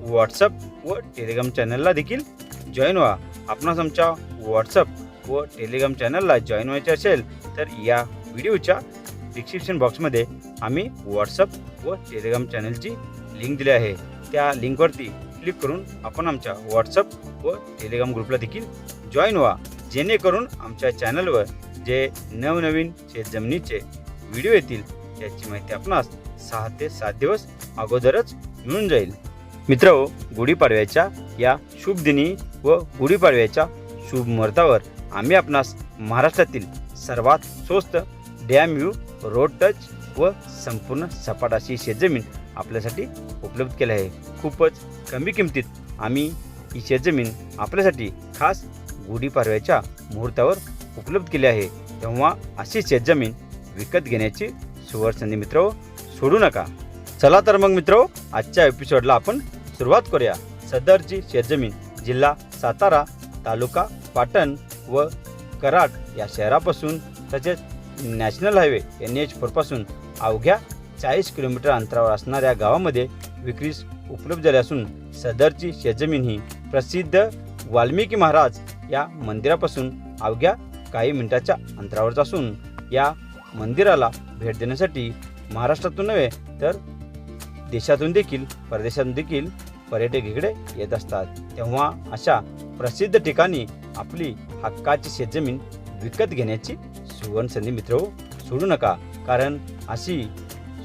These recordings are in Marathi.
व्हॉट्सअप व टेलिग्राम चॅनलला देखील जॉईन व्हा. आपणास आमच्या व्हॉट्सअप व टेलिग्राम चॅनलला जॉईन व्हायचे असेल तर या व्हिडिओच्या डिस्क्रिप्शन बॉक्समध्ये आम्ही व्हॉट्सअप व टेलिग्राम चॅनलची लिंक दिली आहे. त्या लिंकवरती क्लिक करून आपण आमच्या व्हॉट्सअप व टेलिग्राम ग्रुपला देखील जॉईन व्हा. जेणेकरून आमच्या चॅनलवर जे नवनवीन शेतजमिनीचे व्हिडिओ येतील त्याची माहिती आपणास सहा ते सात दिवस अगोदरच मिळून जाईल. मित्र गुढीपाडव्याच्या या शुभ दिनी व गुढीपाडव्याच्या शुभ मुहूर्तावर आम्ही आपणास महाराष्ट्रातील सर्वात स्वस्त डॅम व्ह्यू रोड टच व संपूर्ण सपाट अशी शेतजमीन आपल्यासाठी उपलब्ध केली आहे. खूपच कमी किमतीत आम्ही ही शेतजमीन आपल्यासाठी खास गुढीपाडव्याच्या मुहूर्तावर उपलब्ध केली आहे. तेव्हा अशी शेतजमीन विकत घेण्याची सुवर्ण संधी मित्र सोडू नका. चला तर मग मित्र आजच्या एपिसोडला आपण सुरुवात करूया. सदरची शेतजमीन जिल्हा सातारा तालुका पाटण व कराड या शहरापासून तसेच नॅशनल हायवे एन एच फोरपासून अवघ्या चाळीस किलोमीटर अंतरावर असणाऱ्या गावामध्ये विक्रीस उपलब्ध झाली असून सदरची शेतजमीन ही प्रसिद्ध वाल्मिकी महाराज या मंदिरापासून अवघ्या काही मिनिटाच्या अंतरावरच असून या मंदिराला भेट देण्यासाठी महाराष्ट्रातून नव्हे तर देशातून देखील परदेशातून देखील पर्यटक इकडे येत असतात. तेव्हा अशा प्रसिद्ध ठिकाणी आपली हक्काची शेतजमीन विकत घेण्याची सुवर्ण संधी मित्र हो, सोडू नका. कारण अशी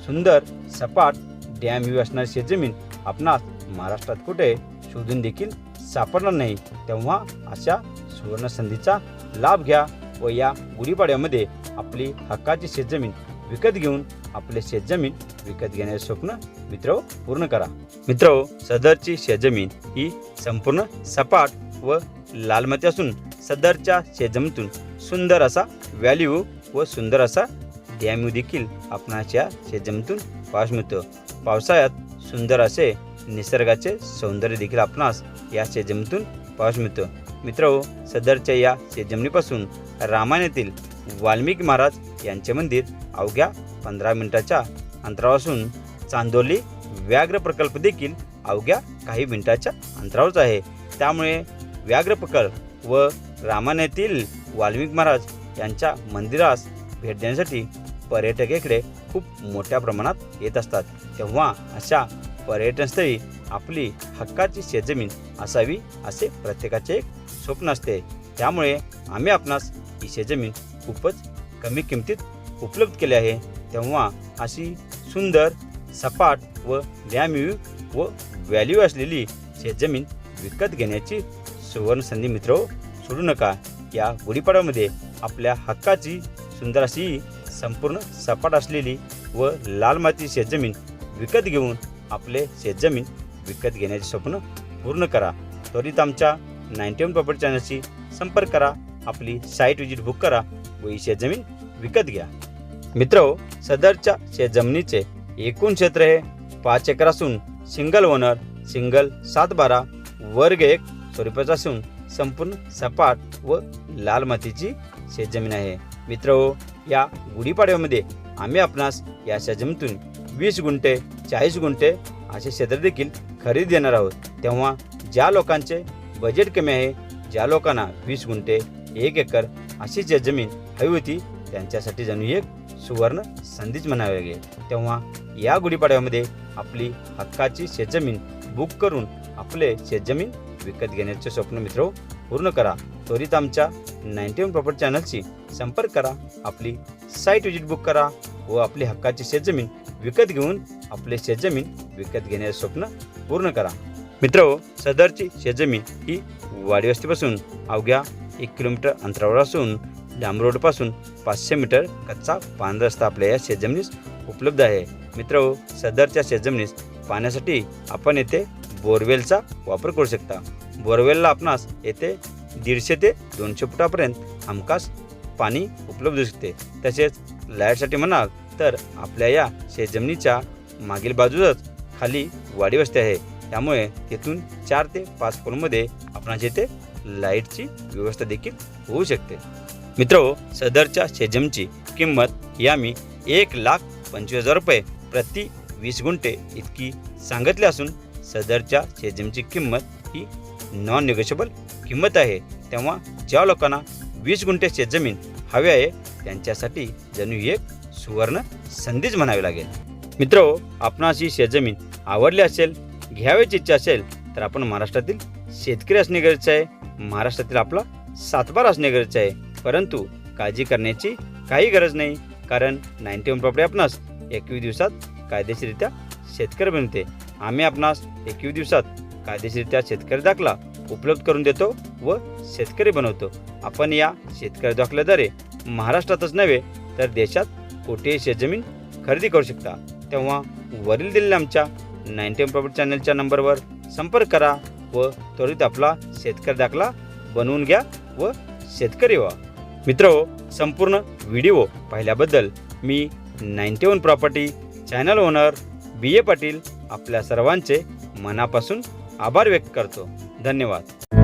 सुंदर सपाट डॅम व्ह्यू असणारी शेतजमीन आपणास महाराष्ट्रात कुठे शोधून देखील सापडणार नाही. तेव्हा अशा सुवर्ण संधीचा लाभ घ्या व या गुढीपाड्यामध्ये आपली हक्काची शेतजमीन विकत घेऊन आपले शेतजमीन विकत घेण्याचे स्वप्न मित्र पूर्ण करा. मित्र सदरची शेतजमीन ही संपूर्ण सपाट व लालमती असून सदरच्या शेतजमीतून सुंदर असा व्हॅल्यू व सुंदर असा डॅम्यू देखील आपणास या शेतजमीतून पाऊस मिळतो. पावसाळ्यात सुंदर असे निसर्गाचे सौंदर्य देखील आपणास या शेतजमीतून पाऊस मिळतो. मित्र सदरच्या या शेतजमिनीपासून रामायणातील वाल्मिकी महाराज यांचे मंदिर अवघ्या पंधरा मिनिटाच्या अंतरावर असून चांदोली व्याघ्र प्रकल्प देखील अवघ्या काही मिनिटाच्या अंतरावरच आहे. त्यामुळे व्याघ्र प्रकल्प व रामायणातील वाल्मिक महाराज यांच्या मंदिरास भेट देण्यासाठी पर्यटक इकडे खूप मोठ्या प्रमाणात येत असतात. तेव्हा अशा पर्यटनस्थळी आपली हक्काची शेतजमीन असावी असे प्रत्येकाचे एक स्वप्न असते. त्यामुळे आम्ही आपणास ही शेतजमीन खूपच कमी किमतीत उपलब्ध केली आहे. तेव्हा अशी सुंदर सपाट व डॅम्यू व व्हॅल्यू असलेली शेतजमीन विकत घेण्याची सुवर्ण संधी मित्र सोडू नका. या गुढीपाड्यामध्ये आपल्या हक्काची सुंदर अशी संपूर्ण सपाट असलेली व लाल माती शेतजमीन विकत घेऊन आपले शेतजमीन विकत घेण्याचे स्वप्न पूर्ण करा. त्वरित आमच्या नाईन्टी वन प्रॉपर्टी चॅनलशी संपर्क करा. आपली साईट विजिट बुक करा व ही शेतजमीन विकत घ्या. मित्र सदरच्या शेतजमिनीचे एकूण क्षेत्र हे पाच एकर असून सिंगल ओनर सिंगल सात बारा वर्ग एक स्वरूपाचा असून संपूर्ण सपाट व लाल मातीची शेतजमीन आहे. मित्र हो, या गुढीपाडव्यामध्ये आम्ही आपणास या शेतजमीतून वीस गुंठे चाळीस गुंठे असे क्षेत्र देखील खरेदी देणार आहोत. तेव्हा ज्या लोकांचे बजेट कमी आहे ज्या लोकांना वीस गुंठे एक एकर अशी जे जमीन हवी होती त्यांच्यासाठी जणू एक सुवर्ण संधीच म्हणावी लागेल तेव्हा या गुढीपाडव्यामध्ये आपली हक्काची शेतजमीन बुक करून आपले शेतजमीन विकत घेण्याचे स्वप्न मित्र हो, पूर्ण करा. त्वरित आमच्या नाईन्टी वन प्रॉपर्टी चॅनलशी संपर्क करा. आपली साईट विजिट बुक करा व आपली हक्काची शेतजमीन विकत घेऊन आपले शेतजमीन विकत घेण्याचे स्वप्न पूर्ण करा. मित्र हो, सदरची शेतजमीन ही वाडीवस्तीपासून अवघ्या एक किलोमीटर अंतरावर असून डांबरोडपासून पाचशे मीटर कच्चा पान रस्ता आपल्या या शेतजमिनीस उपलब्ध आहे. मित्र हो, सदरच्या शेतजमिनीस पाण्यासाठी आपण येथे बोरवेलचा वापर करू शकता. बोरवेलला आपणास येथे दीडशे ते दोनशे फुटापर्यंत हमखास पाणी उपलब्ध होऊ शकते. तसेच लाईटसाठी म्हणाल तर आपल्या या शेतजमिनीच्या मागील बाजूलाच खाली वाडी वस्ती आहे. त्यामुळे तिथून चार ते पाच फोनमध्ये आपणास येथे लाईटची व्यवस्था देखील होऊ शकते. मित्र सदरच्या शेजमची किंमत यामी एक लाख पंचवीस हजार रुपये प्रति वीस गुंठे इतकी सांगितली असून सदरच्या शेजमची किंमत ही नॉन निगोशिएबल किंमत आहे. तेव्हा ज्या लोकांना वीस गुंठे शेतजमीन हवी आहे त्यांच्यासाठी जणू ही एक सुवर्ण संधीच म्हणावी लागेल. मित्र आपणास ही शेतजमीन आवडली असेल घ्यावयाची इच्छा असेल तर आपण महाराष्ट्रातील शेतकरी असणे गरजेचं आहे. महाराष्ट्रातील आपला सातबार असणे गरजेचे आहे. परंतु काळजी करण्याची काही गरज नाही कारण नाईन्टी वन प्रॉपर्टी आपणास एकवीस दिवसात कायदेशीररित्या शेतकरी बनते आम्ही आपणास एकवीस दिवसात कायदेशीररित्या शेतकरी दाखला उपलब्ध करून देतो व शेतकरी बनवतो. आपण या शेतकरी दाखल्याद्वारे महाराष्ट्रातच नव्हे तर देशात कोठेही शेतजमीन खरेदी करू शकता. तेव्हा वरील दिलेल्या आमच्या नाईन्टी वन प्रॉपर्टी चॅनलच्या नंबरवर संपर्क करा व त्वरित आपला शेतकरी दाखला बनवून घ्या व शेतकरी व्हा. मित्र संपूर्ण व्हिडिओ पाहिल्याबद्दल मी ninety one property channel owner B A Patil आपल्या सर्वांचे मनापासून आभार व्यक्त करतो. धन्यवाद.